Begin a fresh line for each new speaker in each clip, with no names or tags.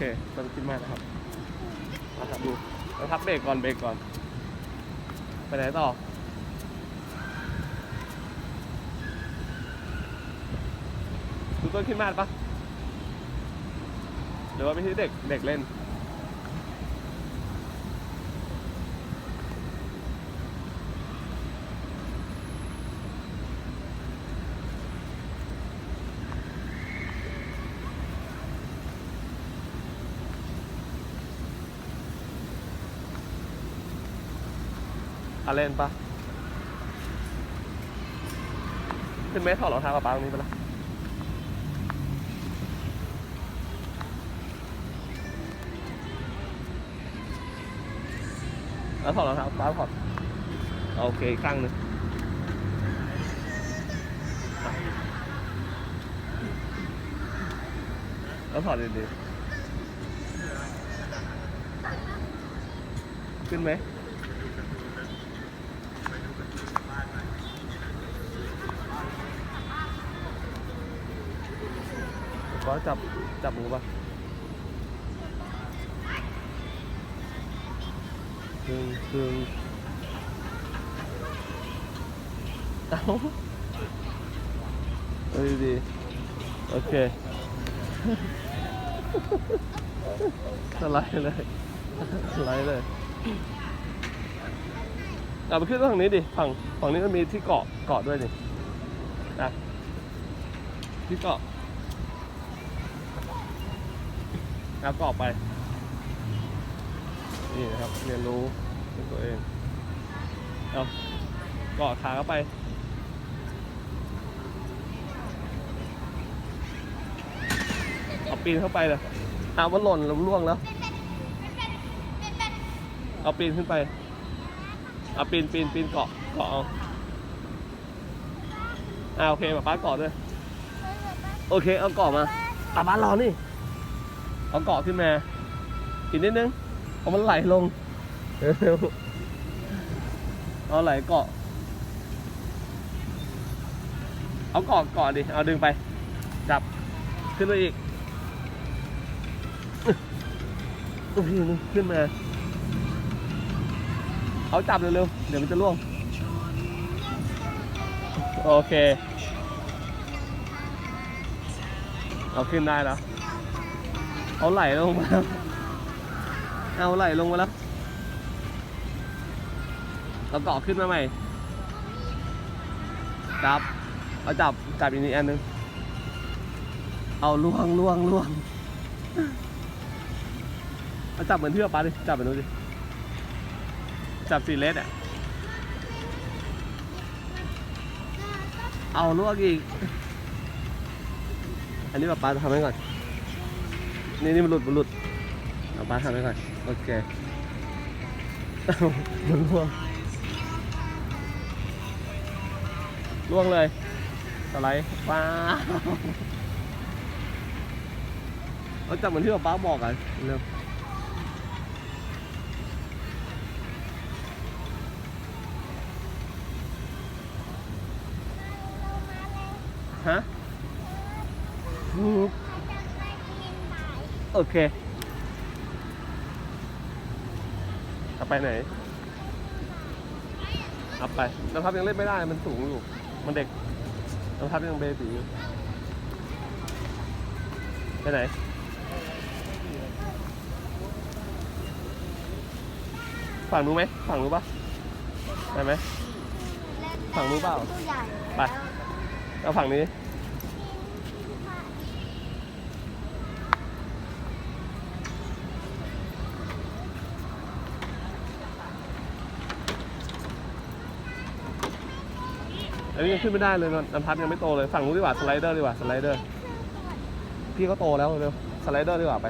เคต้องคิดมากนะครับมาครับดูมาทับเบรกก่อนเบรกก่อน ไปไหนต่อดูต้นขึ้นมาปะหรือว่าไม่ใช่เด็กเด็กเล่น อะเล่นปะขึ้นไหมถอดรองเท้ากับป้าตรงนี้ไปละแล้วถอดรองเท้าป้าถอดโอเคอีกข้างหนึ่งแล้วถอดดีๆขึ้นไหม có chập chập ngủ ba thương thương áo ơi đi ok nó lấy เลย lấy เลยเอาไปขึ้นทางนี้ดิฝั่งฝั่งนี้มันมีที่เกาะเกาะด้วยดิอะที่เกาะ แล้วก็ออกไป นี่นะครับเรียนรู้ด้วยตัวเองเอาเกาะขาเข้าไปเอาปีนเข้าไปเลยเอามันหล่นแล้วล่วงแล้วเอาปีนขึ้นไปเอาปีนปีนปีนเกาะเกาะเอาอ่าโอเคป๊าเกาะด้วยโอเคเอาเกาะมาป๊าป๊ารอนี่ เอาเกาะขึ้นมา อีกนิดนึงเอามันไหลลงเร็วๆเอาไหลเกาะ เอาเกาะเกาะดิ เอาดึงไป จับ ขึ้นไปอีกขึ้นมา เอาจับเร็วๆ เดี๋ยวมันจะล่วง โอเค เอาขึ้นได้แล้ว เอาไหลลงมาแล้วเอาไหลลงมาแล้วเราเกาะขึ้นมาใหม่จับ เอาจับจับอีกนิดอันนึง เอาล่วงล่วงล่วงเอาจับเหมือนเที่เราปาดิ จับแบบนู้นดิ จับสีเลสอะ เอาล่วงอีก อันนี้แบบปลาทำให้ก่อน นี่นี่มันหลุดมันหลุดเอาป้าทำไว้ก่อนโอเคมันล่วงล่วงเลยสไลด์ว้าเอาจับเหมือนที่ป้าบอกอะเร็วฮะ โอเคเอาไปไหนเอาไปน้ำพับยังเล่นไม่ได้ มันสูงอยู่ มันเด็กน้ำพับยังเบบีอยู่ ไปไหน ฝั่งนู้ไหม ฝั่งนู้ปะไปไหม ฝั่งนู้เปล่า ไป เอาฝั่งนี้ อันนี้ยังขึ้นไม่ได้เลยน้ำพัดยังไม่โตเลย ฝั่งนู้นดีกว่าสไลเดอร์ดีกว่าสไลเดอร์ พี่ก็โตแล้วเร็วสไลเดอร์ดีกว่าไป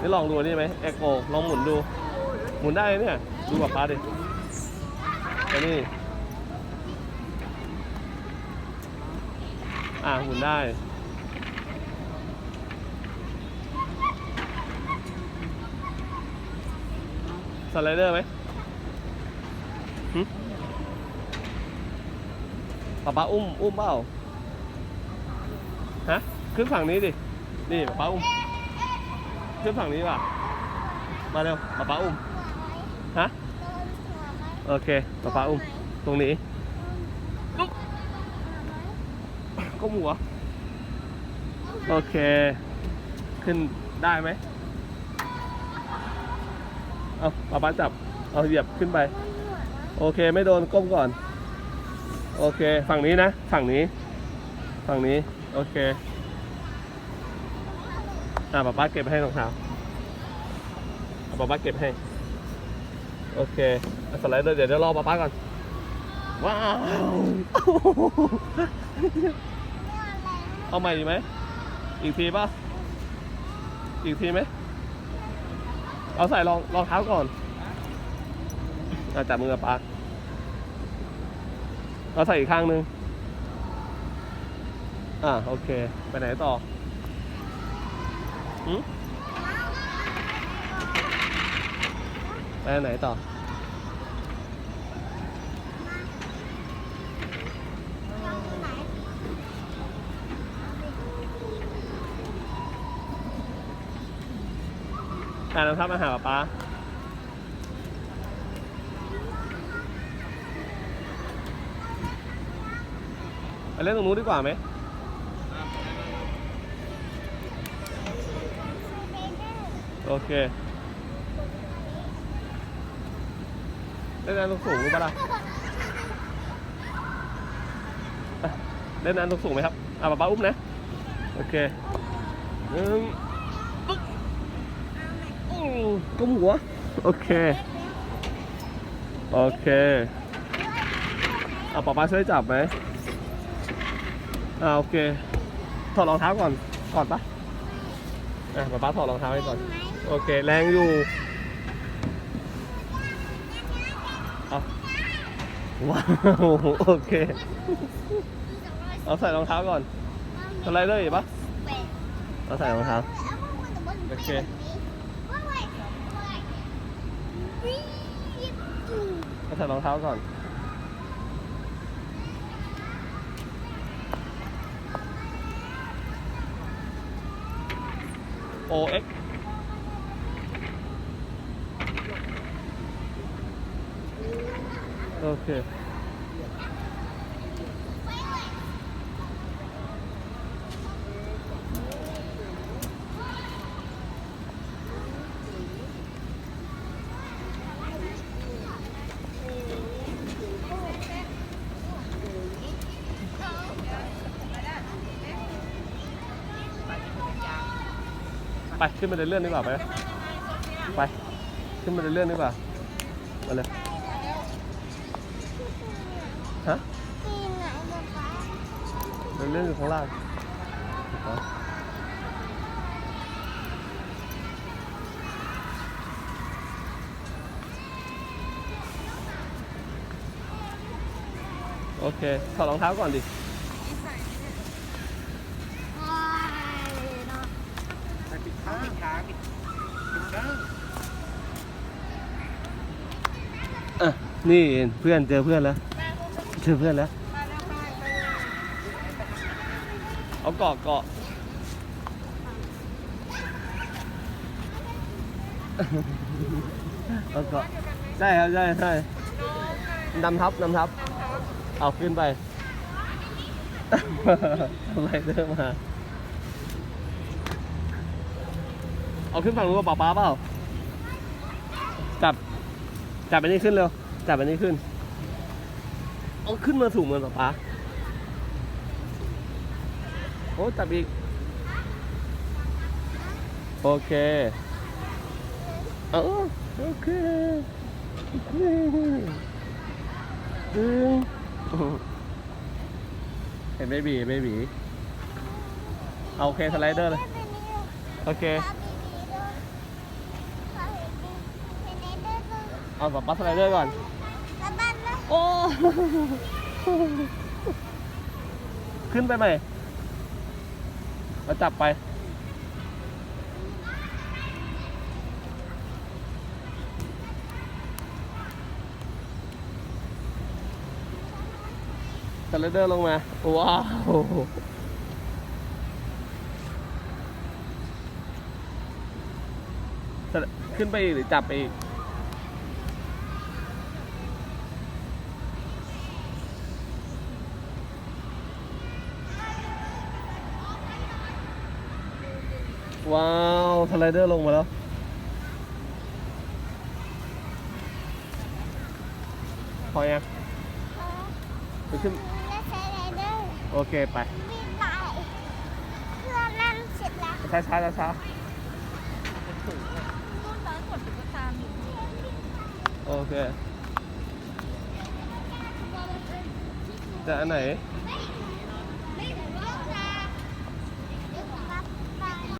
นี่ลองดูนี่ไหมเอ็กโลองหมุนดู หมุนได้เนี่ย ดูกับป้าดิอันนี้อ่าหมุนได้ สไลเดอร์ไหมป๊าป๊าอุ้ม อุ้มเปล่า ฮะ ขึ้นฝั่งนี้ดิ นี่ป๊าป๊าอุ้ม ขึ้นฝั่งนี้ป่ะ มาเร็วป๊าป๊าอุ้ม ฮะ โอเคป๊าป๊าอุ้ม ตรงนี้ก้มหัว โอเค ขึ้นได้ไหม เอาป๊าป๊าจับ เอาเหยียบขึ้นไป โอเคไม่โดนก้มก่อน โอเค ฝั่งนี้นะ ฝั่งนี้ ฝั่งนี้ โอเค อ่าป๊าป๊าเก็บให้รองเท้าป๊าป๊าเก็บให้ โอเคอะสไลเดอร์เดี๋ยวเดี๋ยวรอป๊าป๊าก่อน ว้าว เอาใหม่ดีไหม อีกทีป่ะ อีกทีไหม เอาใส่รองรองเท้าก่อนอาจับมือป๊าเอาใส่อีกข้างหนึง อ่าโอเค ไปไหนต่อหืมไปไหนต่อาน้ำทับมาหาป๊าป๊าไปเล่นตรงนู้นดีกว่าไหมโอเคเล่นน้ำสูงรู้ปะล่ะอะเล่นน้ำสูงไหมครับ อะป๊าป๊าอุ้มนะ โอเคหนึ่ง ก้มหัว โอเค โอเคอะป๊าป๊าช่วยจับไหมอ่าโอเค ถอดรองเท้าก่อน ก่อนปะอะป๊าป๊าถอดรองเท้าให้ก่อน โอเค แรงอยู่เอาว้าว โอเค เอาใส่รองเท้าก่อนสไลเดอร์อีกปะเอาใส่รองเท้า โอเค ไปใส่รองเท้าก่อน OX โอเค ไปขึ้นมาเดินเลื่อนดีกว่าไปไปขึ้นมาเดินเลื่อนดีกว่ามาเลยฮะเดินเลื่อนอยู่ข้างล่างโอเคถอดรองเท้าก่อน
ดิข้างปิดขาปิดปิดข้าง
อะนี่เพื่อนเจอเพื่อนแล้ว เจอเพื่อนแล้ว เอาเกาะเกาะเอาเกาะใช่ครับใช่ใช่นำทับนำทับ เอาขึ้นไปอะไรเดินมา เอาขึ้นฝั่งนู้นกับป๊าป๊าเปล่า จับ จับอันนี้ขึ้นเร็ว จับอันนี้ขึ้น เอาขึ้นมาสูงเหมือนป๊าป๊า โอ้จับอีก โอเคเออโอเคดึงเห็นเบบีเบบี เอาโอเคสไลเดอร์เลย โอเค เอาแบบปัสสไลเดอร์ก่อนโอ้ขึ้นไปไหมแล้วจับไป สไลเดอร์ลงมา ว้าวสไลขึ้นไปอีกหรือจับไปอีก ว้าวสไลเดอร์ลงมาแล้ว พอยังไปขึ้น
แล้วใช้ไรเดอร์
โอเคไป
มีลายเพื่อนั่งเสร็จแล้ว
ช้าช้าช้าช้า
นู่นร้านกดตุ๊กตามี
โอเค จะอันไหน
ไม่